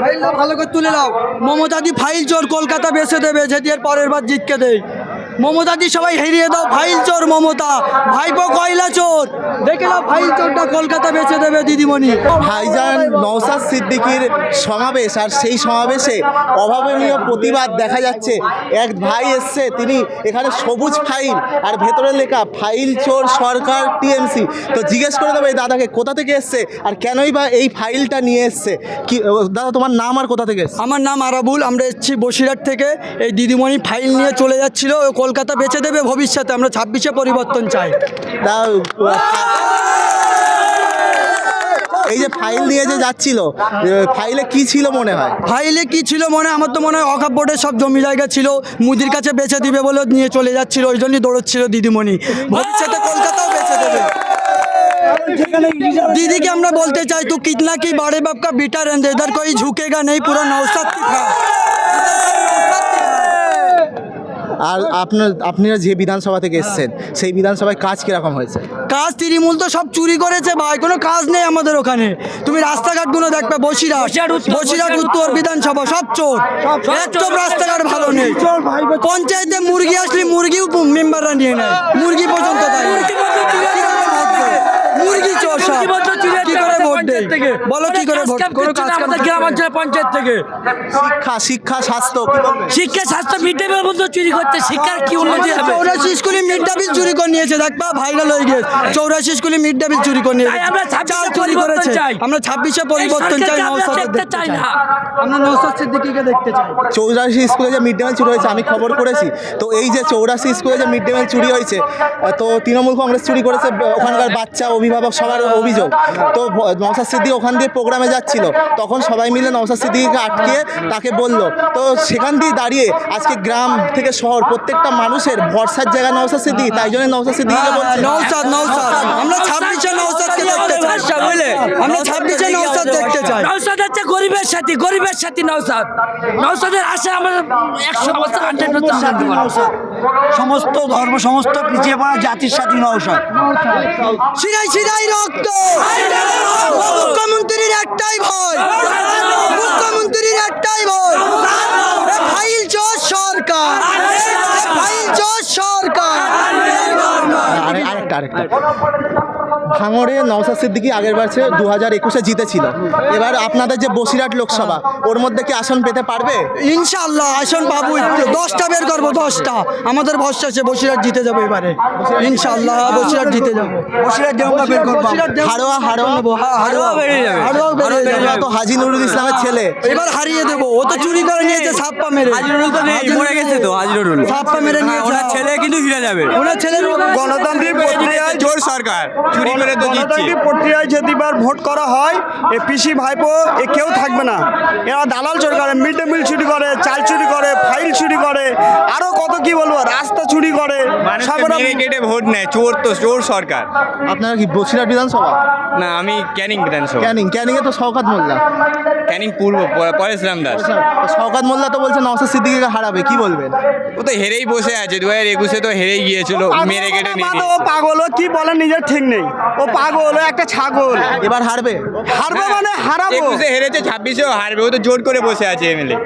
ফাইলটা ভালো করে তুলে নাও। মমতাদি ফাইল চোর, কলকাতা বেছে দেবে, যদি এর পরের বার জিতকে দেয় মমতাদি সবাই হেরিয়ে দাও, ফাইল চোর মমতা। ভাইপো কয়লা চোর। দেখে নাও চোরটা কলকাতা বেছে দেবে দিদিমণি। ভাইজান নওসাদ সিদ্দিকীর সমাবেশ আর সেই সমাবেশে অভাবনীয় প্রতিবাদ দেখা যাচ্ছে। এক ভাই এসছে তিনি এখানে সবুজ ফাইল আর ভেতরে লেখা ফাইল চোর সরকার টিএমসি। তো জিজ্ঞেস করে দেবো এই দাদাকে কোথা থেকে এসছে আর কেনই বা এই ফাইলটা নিয়ে এসছে? কি ও, দাদা তোমার নাম আর কোথা থেকে আমার নাম আরাবুল আমরা এসেছি বসিরহাট থেকে। এই দিদিমণি ফাইল নিয়ে চলে যাচ্ছিল ও কলকাতা বেছে দেবে ভবিষ্যতে আমরা ছাব্বিশে পরিবর্তন চাই। তা এই যে ফাইল নিয়ে যে যাচ্ছিল এ, ফাইলে কি ছিল মনে হয় ফাইলে কি ছিল মনে হয়? আমার তো মনে হয় অকাপ বোর্ডের সব জমি জায়গা ছিল মুদির কাছে বেচে দিবে বলে নিয়ে চলে যাচ্ছিল ওই জন্যই দৌড়চ্ছিল দিদিমণি ভবিষ্যতে কলকাতাও বেচে দেবে दीदी के আমরা বলতে চাই तू कितना की बड़े बाप का बेटा रहने दे, इधर कोई झुकेगा नहीं पूरा नौसत की था আর আপনার আপনারা যে বিধানসভা থেকে এসছেন সেই বিধানসভায় কাজ কীরকম হয়েছে? কাজ তৃণমূল তো সব চুরি করেছে ভাই কোনো কাজ নেই আমাদের ওখানে। তুমি রাস্তাঘাটগুলো দেখবে বসিরহাট বসিরহাট উত্তর বিধানসভা সব চোর। একদম রাস্তাঘাট ভালো নেই। পঞ্চায়েতে মুরগি আসলে মুরগিও মেম্বাররা নিয়ে নেয়। মুরগি পর্যন্ত তাই বলো কি করে কোনো কাজ আমাদের গ্রাম অঞ্চলে পঞ্চায়েত থেকে। শিক্ষা শিক্ষা স্বাস্থ্য শিক্ষা স্বাস্থ্য মিড ডে মিল বন্ধু চুরি করছে শিক্ষার কি উন্নতি হবে? চৌরাশি স্কুলে মিড ডে মিল চুরি করে নিয়েছে দেখবা ভাইরাল হয়ে গিয়েছে। চৌরাশি স্কুলে মিড ডে মিল চুরি করে নিয়েছে। আমরা 26 চাল চুরি করেছে। আমরা ছাব্বিশে পরিবর্তন চাই নৌসাদ চাই না। আমরা নৌসাদ সিদ্দিকিকে দেখতে চাই। চৌরাশি স্কুলে যে মিড ডে মিল চুরি হয়েছে আমি খবর করেছি। তো এই যে চৌরাশি স্কুলে যে মিড ডে মিল চুরি হয়েছে তো তৃণমূল কংগ্রেস চুরি করেছে ওখানকার বাচ্চা অভিভাবক সবার অভিযোগ। তো নওশাদ সিদ্দিক ওখান দিয়ে প্রোগ্রামে যাচ্ছিল। তখন সবাই মিলে নওসাদ সিদ্দিকিকে আটকে তাকে বলল তো সেখান দিয়ে দাঁড়িয়ে আজকে গ্রাম থেকে শহর প্রত্যেকটা মানুষের ভরসার জায়গা নওসাদ সিদ্দিক তাই জন্য নওসাদ সিদ্দিকিকে বলছে। আমরা ছাব্বিশে নৌসাদকে দেখতে চাই। আমরা ছাব্বিশে নৌসাদ দেখতে চাই। হচ্ছে গরিবের সাথী গরিবের সাথী নৌসাদ নৌসাদের আশা আমার একশো বছর হান্ড্রেড বছর সমস্ত ধর্ম সমস্ত পিছিয়ে পড়া জাতির সাথে নৌসদ সিরাই সিরাই রক্ত। মুখ্যমন্ত্রীর একটাই ভয়। মুখ্যমন্ত্রীর একটাই ভয়। ফাইল চোর সরকার। ফাইল চোর সরকার। আরে- আরেকটা আরেকটা। ভাঙড়ে নওশাদ সিদ্দিকি আগের বছর দু হাজার একুশে জিতেছিল। এবার আপনাদের যে বসিরহাট লোকসভা ওর মধ্যে কি আসন পেতে পারবে? ইনশাল্লাহ আসন পাবো একটু। দশটা বের করব দশটা। আমাদের ভরসা আছে বসিরহাট জিতে যাব এবারে। ইনশাল্লাহ বসিরহাট জিতে যাব। বসিরহাট দেওয়া বের করব দেব- হাড়োয়া হাড়োয়া হ্যাঁ, বেরিয়ে যাবে। হাড়োয়া বেরিয়ে যাবে। তো হাজি নুরুল ইসলামের ছেলে। এবার হারিয়ে দেবো। ও তো চুরি করে নিয়েছে মেরে। হাজিরুল তো নেই, মরে গেছে তো হাজিরুল সাপ্পা মেরে নিয়েছে। ওনার ছেলে কিন্তু ফিরে যাবে। ওনার ছেলের গণতান্ত্রিক প্রক্রিয়ায় জোর সরকার। চুরি করে তো গণতান্ত্রিক প্রক্রিয়ায় যেদিবার ভোট করা হয়, এ পিসি ভাইপো, এ কেউ থাকবে না। এরা দালাল চুরি করে, মিড ডে মিল চুরি করে, চাল চুরি করে, ফাইল চুরি করে আরও কত কি বলব রাস্তা চুরি করে সব এরা- মেরে কেটে ভোট নেয় চোর তো চোর সরকার। আপনারা কি বসিরহাট বিধানসভা? না আমি ক্যানিং বিধানসভা। ক্যানিং ক্যানিংয়ে তো শওকাত মোল্লা। ক্যানিং পূর্ব পরেশরাম দাস শওকাত মোল্লা তো বলছে নওশাদ সিদ্দিকিকে হারাবে কি বলবেন? ও তো হেরেই বসে আছে দু হাজার একুশে তো হেরেই গিয়েছিল মেরে কেটে নিয়ে ও পাগল ও কি বলে নিজের ঠিক নেই। ও পাগল ও একটা ছাগল। এবার হারবে? হারবে মানে হারাবো। একুশে হেরেছে ছাব্বিশেও হারবে ও তো জোর করে বসে আছে এমএলএ।